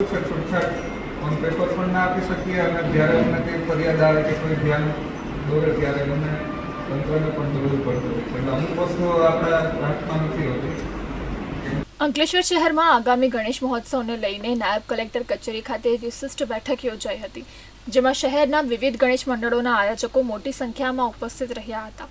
છૂટછાટ on paper પણ ના આપી શકીએ અને જ્યારે અમને કંઈ ફરિયાદ આવે કે કોઈ ધ્યાન દોરે ત્યારે મને તંત્રને પણ દોરવું પડતું એટલે અમુક વસ્તુઓ આપણા હાથમાં નથી હોતી. અંકલેશ્વર શહેરમાં આગામી ગણેશ મહોત્સવને લઈને નાયબ કલેક્ટર કચેરી ખાતે વિશિષ્ટ બેઠક યોજાઈ હતી. જેમાં શહેરના વિવિધ ગણેશ મંડળોના આયોજકો મોટી સંખ્યામાં ઉપસ્થિત રહ્યા હતા.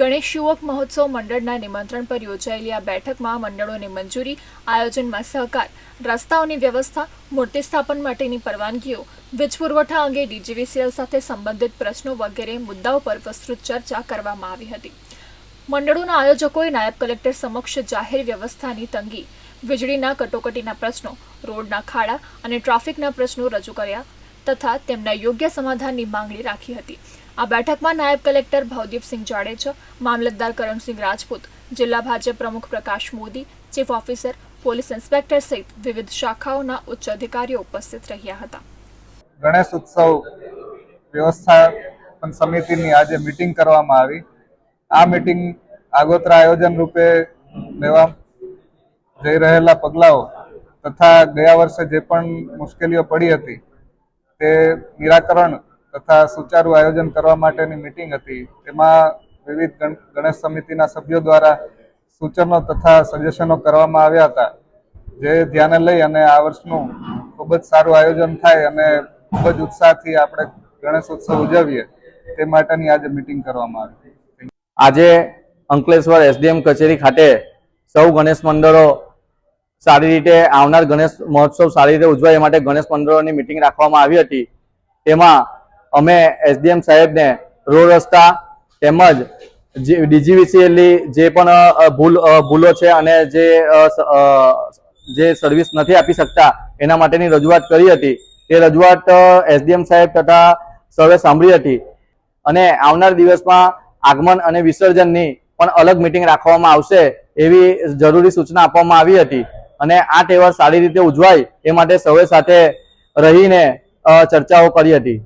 ગણેશ યુવક મહોત્સવ મંડળના નિમંત્રણ પર યોજાયેલી આ બેઠકમાં મંડળોની મંજૂરી, આયોજનમાં સહકાર, રસ્તાઓની વ્યવસ્થા, મૂર્તિ સ્થાપન માટેની પરવાનગીઓ વીજ પુરવઠા અંગે ડીજીવીસીએલ સાથે સંબંધિત પ્રશ્નો વગેરે મુદ્દાઓ પર વિસ્તૃત ચર્ચા કરવામાં આવી હતી. મંડળોના આયોજકોએ નાયબ કલેક્ટર સમક્ષ જાહેર વ્યવસ્થાની તંગી, વીજળીના કટોકટીના પ્રશ્નો, રોડના ખાડા અને ટ્રાફિકના પ્રશ્નો રજૂ કર્યા તથા તેમના યોગ્ય સમાધાનની માંગણી રાખી હતી. આ બેઠકમાં નાયબ કલેક્ટર ભવદીપસિંહ જાડેજા, મામલતદાર કરણસિંહ રાજપૂત, જિલ્લા ભાજપ પ્રમુખ Prakash Modi, chief officer, police inspector સહિત વિવિધ શાખાઓના ઉચ્ચ અધિકારીઓ ઉપસ્થિત રહ્યા હતા. ગણેશ ઉત્સવ વ્યવસ્થાપન સમિતિની આજે મિટિંગ કરવામાં આવી. આ મિટિંગ આગોતરા આયોજન રૂપે લેવા જઈ રહેલા પગલાઓ તથા ગયા વર્ષે જે પણ મુશ્કેલીઓ પડી હતી તે નિરાકરણ તથા સુચારુ આયોજન કરવા માટેની મિટિંગ હતી. તેમાં વિવિધ ગણેશ સમિતિના સભ્યો દ્વારા સૂચનો તથા સજેશનો કરવામાં આવ્યા હતા. જે ધ્યાને લઈ અને આ વર્ષનું ખૂબ જ સારું આયોજન થાય અને ખૂબ જ ઉત્સાહથી આપણે ગણેશ ઉત્સવ ઉજવીએ, તે માટેની આજે મિટિંગ કરવામાં આવી. આજે અંકલેશ્વર એસડીએમ કચેરી ખાતે સૌ ગણેશ મંડળો સારી રીતે આવનાર ગણેશ મહોત્સવ સારી રીતે ઉજવાય એ માટે ગણેશ મંડળોની મિટિંગ રાખવામાં આવી હતી. તેમાં અમે એસડીએમ સાહેબને રોડ રસ્તા તેમજ ડીજીવીસીએલની જે પણ ભૂલ ભૂલો છે અને જે જે સર્વિસ નથી આપી શકતા એના માટેની રજૂઆત કરી હતી. તે રજૂઆત એસડીએમ સાહેબ તથા સર્વે સાંભળી હતી. અને આવનાર દિવસમાં આગમન અને વિસર્જનની પણ અલગ મિટિંગ રાખવામાં આવશે એવી જરૂરી સૂચના આપવામાં આવી હતી. અને આ તહેવાર સારી રીતે ઉજવાય એ માટે સૌએ સાથે રહીને ચર્ચાઓ કરી હતી.